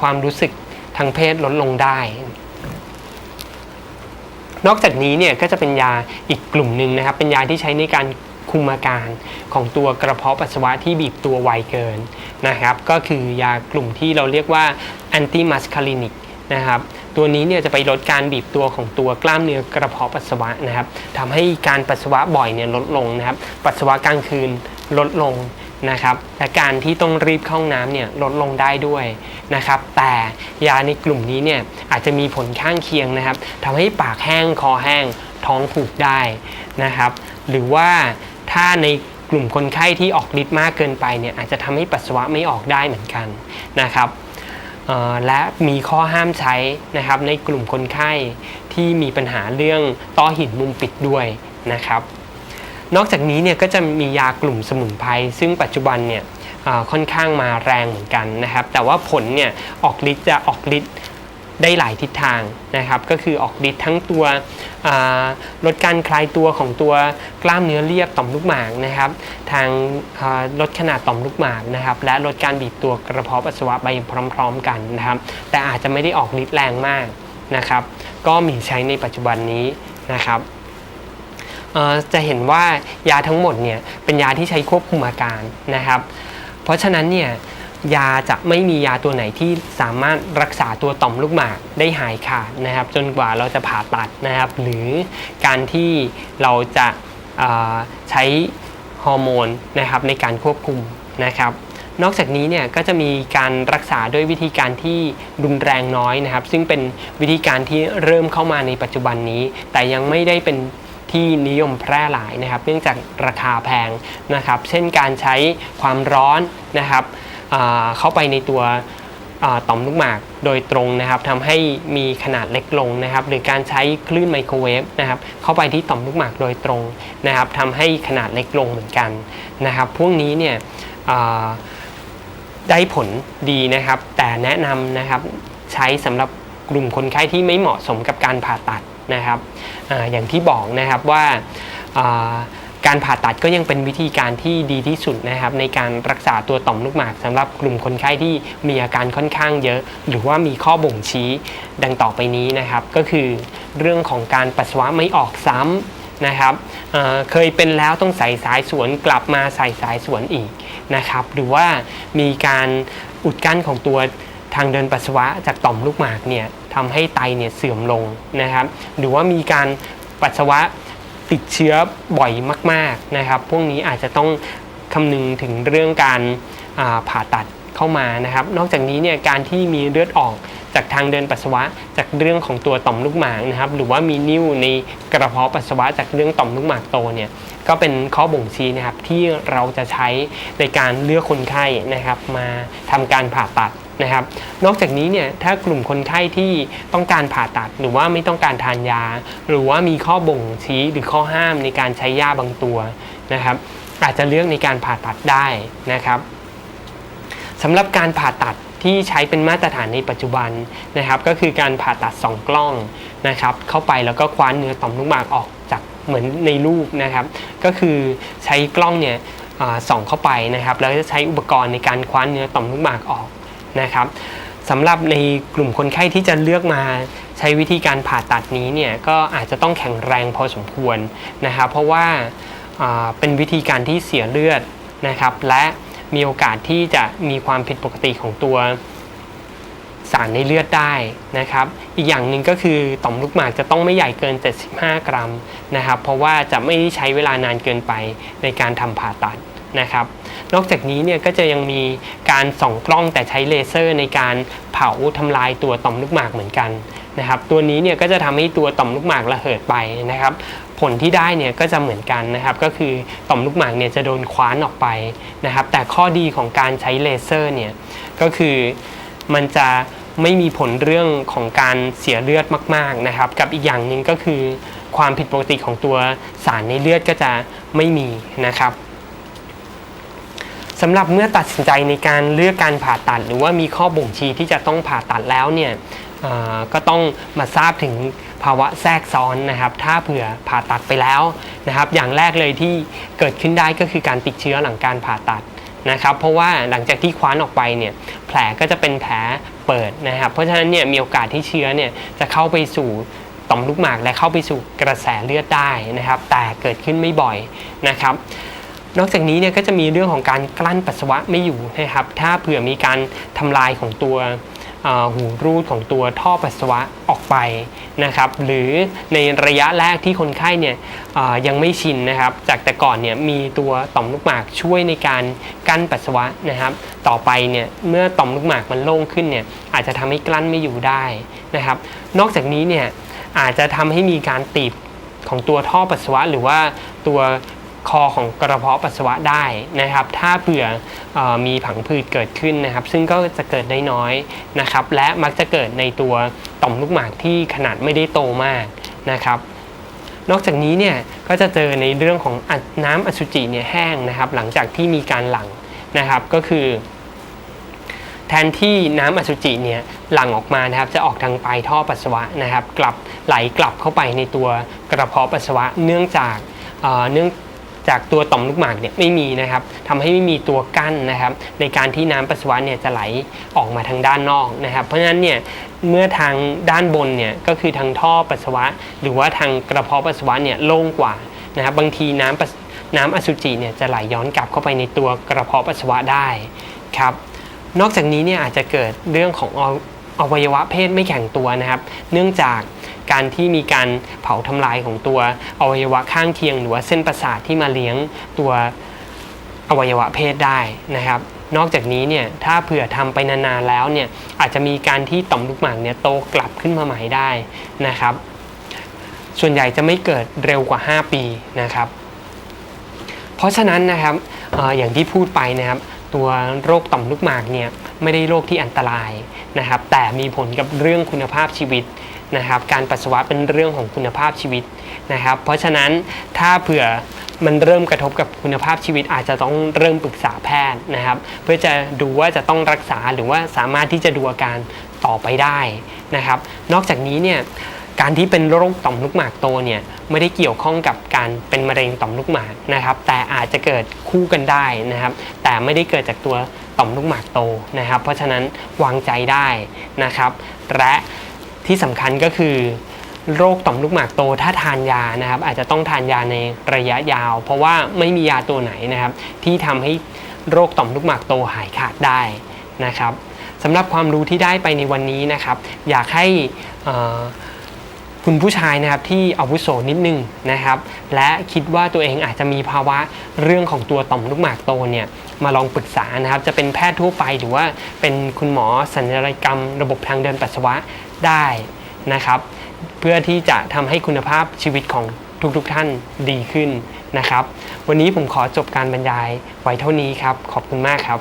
ความรู้สึกทางเพศลดลงได้ นอกจากนี้เนี่ยก็จะเป็นยาอีกกลุ่มหนึ่งนะครับ เป็นยาที่ใช้ในการคุมอาการของตัวกระเพาะปัสสาวะที่บีบตัวไวเกินนะครับ ก็คือยากลุ่มที่เราเรียกว่าแอนติมัสคาลินิกนะครับตัวนี้เนี่ยจะไปลดการบีบตัวของตัวกล้ามเนื้อกระเพาะปัสสาวะนะครับทำให้การปัสสาวะบ่อยเนี่ยลดลงนะครับ ปัสสาวะกลางคืนลดลง นะครับและการที่ต้องรีบเข้าห้องน้ำเนี่ยลดลงได้ด้วยนะครับแต่ยาในกลุ่มนี้เนี่ยอาจจะมีผลข้างเคียงนะครับทำให้ปากแห้งคอแห้งท้องผูกได้นะครับ หรือว่าถ้าในกลุ่มคนไข้ที่ออกฤทธิ์มากเกินไปเนี่ยอาจจะทำให้ปัสสาวะไม่ออกได้เหมือนกันนะครับและมีข้อห้ามใช้นะครับในกลุ่มคนไข้ที่มีปัญหาเรื่องต้อหินมุมปิดด้วยนะครับ นอกจากนี้เนี่ยก็จะมียากลุ่มสมุนไพรซึ่งปัจจุบันเนี่ยค่อนข้างมาแรงเหมือนกันนะครับ แต่ว่าผลเนี่ยออกฤทธิ์จะออกฤทธิ์ได้หลายทิศทางนะครับก็คือออกฤทธิ์ทั้งตัวลดการคลายตัวของตัวกล้ามเนื้อเรียบต่อมลูกหมากนะครับทางลดขนาดต่อมลูกหมากนะครับและลดการบีบตัวกระเพาะปัสสาวะไปพร้อม ๆ กันนะครับแต่อาจจะไม่ได้ออกฤทธิ์แรงมากนะครับก็มีใช้ในปัจจุบันนี้นะครับ จะเห็นว่ายาทั้งหมดเนี่ยเป็นยาที่ใช้ควบคุมอาการนะครับ เพราะฉะนั้นเนี่ยยาจะไม่มียาตัวไหนที่สามารถรักษาตัวต่อมลูกหมากได้หายขาดนะครับ จนกว่าเราจะผ่าตัดนะครับ หรือการที่เราจะใช้ฮอร์โมนนะครับในการควบคุมนะครับ นอกจากนี้เนี่ยก็จะมีการรักษาด้วยวิธีการที่รุนแรงน้อยนะครับ ซึ่งเป็นวิธีการที่เริ่มเข้ามาในปัจจุบันนี้ แต่ยังไม่ได้เป็น ที่นิยมแพร่หลายนะครับ เนื่องจากราคาแพงนะครับ เช่นการใช้ความร้อนนะครับเข้าไปในตัวต่อมลูกหมากโดยตรงนะครับทำให้มีขนาดเล็กลงนะครับ หรือการใช้คลื่นไมโครเวฟนะครับ เข้าไปที่ต่อมลูกหมากโดยตรงนะครับทำให้ขนาดเล็กลงเหมือนกันนะครับ พวกนี้เนี่ยได้ผลดีนะครับ แต่แนะนำนะครับใช้สำหรับกลุ่มคนไข้ที่ไม่เหมาะสมกับการผ่าตัด นะครับออย่างที่บอกนะครับว่าการผ่าตัดก็ยังเป็นวิธีการที่ดีที่สุดนะครับ ในการรักษาตัวต่อมลูกหมากสำหรับกลุ่มคนไข้ที่มีอาการค่อนข้างเยอะ หรือว่ามีข้อบ่งชี้ดังต่อไปนี้นะครับ ก็คือเรื่องของการปัสสาวะไม่ออกซ้ำนะครับเเคยเป็นแล้วต้องใส่สายสวนกลับมาใส่สายสวนอีกนะครับ หรือว่ามีการอุดกั้นของตัว ทางเดินปัสสาวะจากต่อมลูกหมากเนี่ยทำให้ไตเนี่ยเสื่อมลงนะครับ หรือว่ามีการปัสสาวะติดเชื้อบ่อยมากๆนะครับ พวกนี้อาจจะต้องคำนึงถึงเรื่องการาผ่าตัดเข้ามานะครับ นอกจากนี้เนี่ยการที่มีเลือดออกจากทางเดินปัสสาวะจากเรื่องของตัวต่อมลูกหมากนะครับ หรือว่ามีนิ่วในกระเพาะปัสสาวะจากเรื่องต่อมลูกหมากโตเนี่ยก็เป็นข้อบ่งชี้นะครับที่เราจะใช้ในการเลือกคนไข้นะครับ มาทำการผ่าตัด นะครับ นอกจากนี้เนี่ยถ้ากลุ่มคนไข้ที่ต้องการผ่าตัดหรือว่าไม่ต้องการทานยา หรือว่ามีข้อบ่งชี้หรือข้อห้ามในการใช้ยาบางตัวนะครับ อาจจะเลือกในการผ่าตัดได้นะครับสำหรับการผ่าตัดที่ใช้เป็นมาตรฐานในปัจจุบันนะครับ ก็คือการผ่าตัดสองกล้องนะครับ เข้าไปแล้วก็คว้านเนื้อต่อมลูกหมากออกจากเหมือนในรูปนะครับ ก็คือใช้กล้องเนี่ยส่องเข้าไปนะครับ แล้วจะใช้อุปกรณ์ในการคว้านเนื้อต่อมลูกหมากออก นะครับสำหรับในกลุ่มคนไข้ที่จะเลือกมาใช้วิธีการผ่าตัดนี้เนี่ยก็อาจจะต้องแข็งแรงพอสมควรนะครับเพราะว่าเป็นวิธีการที่เสียเลือดนะครับ และมีโอกาสที่จะมีความผิดปกติของตัวสารในเลือดได้นะครับ อีกอย่างหนึ่งก็คือต่อมลูกหมากจะต้องไม่ใหญ่เกิน 75 กรัมนะครับ เพราะว่าจะไม่ใช้เวลานานเกินไปในการทำผ่าตัด นะครับ นอกจากนี้เนี่ยก็จะยังมีการส่องกล้องแต่ใช้เลเซอร์ในการเผาทำลายตัวต่อมลูกหมากเหมือนกันนะครับ ตัวนี้เนี่ยก็จะทำให้ตัวต่อมลูกหมากระเหิดไปนะครับ ผลที่ได้เนี่ยก็จะเหมือนกันนะครับ ก็คือต่อมลูกหมากเนี่ยจะโดนคว้านออกไปนะครับ แต่ข้อดีของการใช้เลเซอร์เนี่ยก็คือมันจะไม่มีผลเรื่องของการเสียเลือดมาก ๆนะครับ กับอีกอย่างหนึ่งก็คือความผิดปกติของตัวสารในเลือดก็จะไม่มีนะครับ สำหรับเมื่อตัดสินใจในการเลือกการผ่าตัด หรือว่ามีข้อบ่งชี้ที่จะต้องผ่าตัดแล้วเนี่ยก็ต้องมาทราบถึงภาวะแทรกซ้อนนะครับ ถ้าเผื่อผ่าตัดไปแล้วนะครับ อย่างแรกเลยที่เกิดขึ้นได้ก็คือการติดเชื้อหลังการผ่าตัดนะครับ เพราะว่าหลังจากที่คว้านออกไปเนี่ยแผลก็จะเป็นแผลเปิดนะครับ เพราะฉะนั้นเนี่ยมีโอกาสที่เชื้อเนี่ยจะเข้าไปสู่ต่อมลูกหมากและเข้าไปสู่กระแสเลือดได้นะครับ แต่เกิดขึ้นไม่บ่อยนะครับ นอกจากนี้เนี่ยก็จะมีเรื่องของการกลั้นปัสสาวะไม่อยู่นะครับ ถ้าเผื่อมีการทำลายของตัวหูรูดของตัวท่อปัสสาวะออกไปนะครับ หรือในระยะแรกที่คนไข้เนี่ยยังไม่ชินนะครับ จากแต่ก่อนเนี่ยมีตัวต่อมลูกหมากช่วยในการกั้นปัสสาวะนะครับ ต่อไปเนี่ยเมื่อต่อมลูกหมากมันโล่งขึ้นเนี่ยอาจจะทำให้กลั้นไม่อยู่ได้นะครับ นอกจากนี้เนี่ยอาจจะทำให้มีการตีบของตัวท่อปัสสาวะ หรือว่าตัว คอของกระเพาะปัสสาวะได้นะครับ ถ้าเผื่ออมีผังผืดเกิดขึ้นนะครับ ซึ่งก็จะเกิดได้น้อยนะครับ และมักจะเกิดในตัวต่อมลูกหมากที่ขนาดไม่ได้โตมากนะครับนอกจากนี้เนี่ยก็จะเจอในเรื่องของอน้ำอสุจิเนี่ยแห้งนะครับ หลังจากที่มีการหลั่งนะครับก็คือ แทนที่น้ำอสุจิเนี่ยหลั่งออกมานะครับจะออกทางปลายท่อปัสสาวะนะครับ กลับไหลกลับเข้าไปในตัวกระเพาะปัสสาวะ เนื่องจากเนื่อง จากตัวต่อมลูกหมากเนี่ยไม่มีนะครับทำให้ไม่มีตัวกั้นนะครับ ในการที่น้ำปัสสาวะเนี่ยจะไหลออกมาทางด้านนอกนะครับ เพราะฉะนั้นเนี่ยเมื่อทางด้านบนเนี่ยก็คือทางท่อปัสสาวะ หรือว่าทางกระเพาะปัสสาวะเนี่ยโล่งกว่านะครับบางทีน้ำน้ำอสุจิเนี่ยจะไหลย้อนกลับเข้าไปในตัวกระเพาะปัสสาวะได้ครับนอกจากนี้เนี่ยอาจจะเกิดเรื่องของออวัยวะเพศไม่แข็งตัวนะครับ เนื่องจาก การที่มีการเผาทำลายของตัวอวัยวะข้างเคียง หรือว่าเส้นประสาทที่มาเลี้ยงตัวอวัยวะเพศได้นะครับ นอกจากนี้เนี่ยถ้าเผื่อทำไปนานๆแล้วเนี่ยอาจจะมีการที่ต่อมลูกหมากเนี่ยโตกลับขึ้นมาใหม่ได้นะครับ ส่วนใหญ่จะไม่เกิดเร็วกว่า 5 ปีนะครับ เพราะฉะนั้นนะครับออย่างที่พูดไปนะครับตัวโรคต่อมลูกหมากเนี่ยไม่ได้โรคที่อันตรายนะครับ แต่มีผลกับเรื่องคุณภาพชีวิต นะครับการปัสสาวะเป็นเรื่องของคุณภาพชีวิตนะครับ เพราะฉะนั้นถ้าเผื่อมันเริ่มกระทบกับคุณภาพชีวิตอาจจะต้องเริ่มปรึกษาแพทย์นะครับ เพื่อจะดูว่าจะต้องรักษาหรือว่าสามารถที่จะดูอาการต่อไปได้นะครับ นอกจากนี้เนี่ยการที่เป็นโรคต่อมลูกหมากโตเนี่ยไม่ได้เกี่ยวข้องกับการเป็นมะเร็งต่อมลูกหมากนะครับ แต่อาจจะเกิดคู่กันได้นะครับ แต่ไม่ได้เกิดจากตัวต่อมลูกหมากโตนะครับ เพราะฉะนั้นวางใจได้นะครับ และ ที่สำคัญก็คือ โรคต่อมลูกหมากโตถ้าทานยานะครับ อาจจะต้องทานยาในระยะยาว เพราะว่าไม่มียาตัวไหนนะครับ ที่ทำให้โรคต่อมลูกหมากโตหายขาดได้นะครับสำหรับความรู้ที่ได้ไปในวันนี้นะครับ อยากให้คุณผู้ชายนะครับที่อาวุโสนิดนึงนะครับ และคิดว่าตัวเองอาจจะมีภาวะเรื่องของตัวต่อมลูกหมากโตเนี่ยมาลองปรึกษานะครับ จะเป็นแพทย์ทั่วไปหรือว่าเป็นคุณหมอสัญญกรรม ระบบทางเดินปัสสาวะ ได้นะครับ เพื่อที่จะทำให้คุณภาพชีวิตของทุกๆท่านดีขึ้นนะครับ วันนี้ผมขอจบการบรรยายไว้เท่านี้ครับ ขอบคุณมากครับ